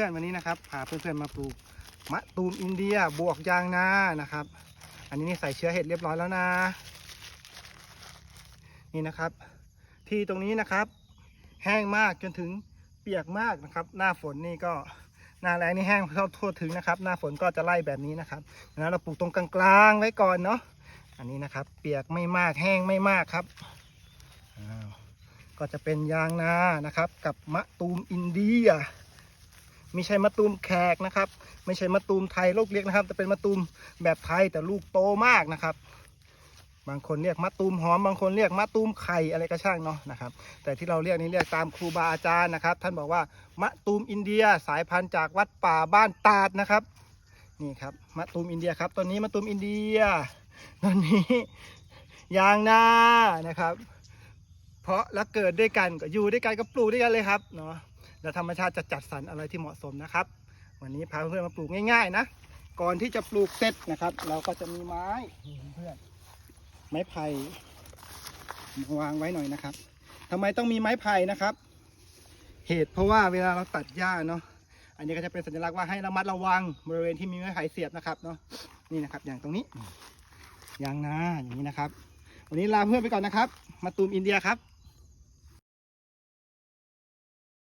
พื่อนๆวันนี้นะครับพาเพื่อนๆมาปลูกมะตูมอินเดียบวกยางนานะครับ อันนี้นี่ใส่เชื้อเห็ดเรียบร้อยแล้วนะ นี่นะครับ ที่ตรงนี้นะครับ แห้งมากจนถึงเปียกมากนะครับ หน้าฝนนี่ก็หน้าแรงนี่แห้งเข้าทั่วถึงนะครับ หน้าฝนก็จะไล่แบบนี้นะครับดังนั้นเราปลูกตรงกลางๆไว้ก่อนเนาะอันนี้นะครับ เปียกไม่มากแห้งไม่มากครับก็จะเป็นยางนานะครับ กับมะตูมอินเดีย ไม่ใช่มะตูมแขกนะครับ ไม่ใช่มะตูมไทยลูกเล็กนะครับ แต่เป็นมะตูมแบบไทยแต่ลูกโตมากนะครับ บางคนเรียกมะตูมหอม บางคนเรียกมะตูมไข่อะไรก็ช่างเนาะนะครับ แต่ที่เราเรียกนี้เรียกตามครูบาอาจารย์นะครับ ท่านบอกว่ามะตูมอินเดียสายพันธุ์จากวัดป่าบ้านตาดนะครับ นี่ครับมะตูมอินเดียครับต้นนี้มะตูมอินเดียต้นนี้ยางนานะครับ เพราะแล้วเกิดด้วยกันก็อยู่ด้วยกันก็ปลูกด้วยกันเลยครับเนาะ แล้วธรรมชาติจะจัดสรรอะไรที่เหมาะสมนะครับ วันนี้พาเพื่อนๆมาปลูกง่ายๆนะก่อนที่จะปลูกเสร็จนะครับ เราก็จะมีไม้นี่เพื่อนๆไม้ไผ่มาวางไว้หน่อยนะครับทำไมต้องมีไม้ไผ่นะครับ เหตุเพราะว่าเวลาเราตัดหญ้าเนาะอันนี้ก็จะเป็นสัญลักษณ์ว่าให้ระมัดระวังบริเวณที่มีไม้ไผ่เสียบนะครับเนาะนี่นะครับ อย่างตรงนี้ยางนาอย่างนี้นะครับ วันนี้ลาเพื่อนไปก่อนนะครับ มาตูมอินเดียครับ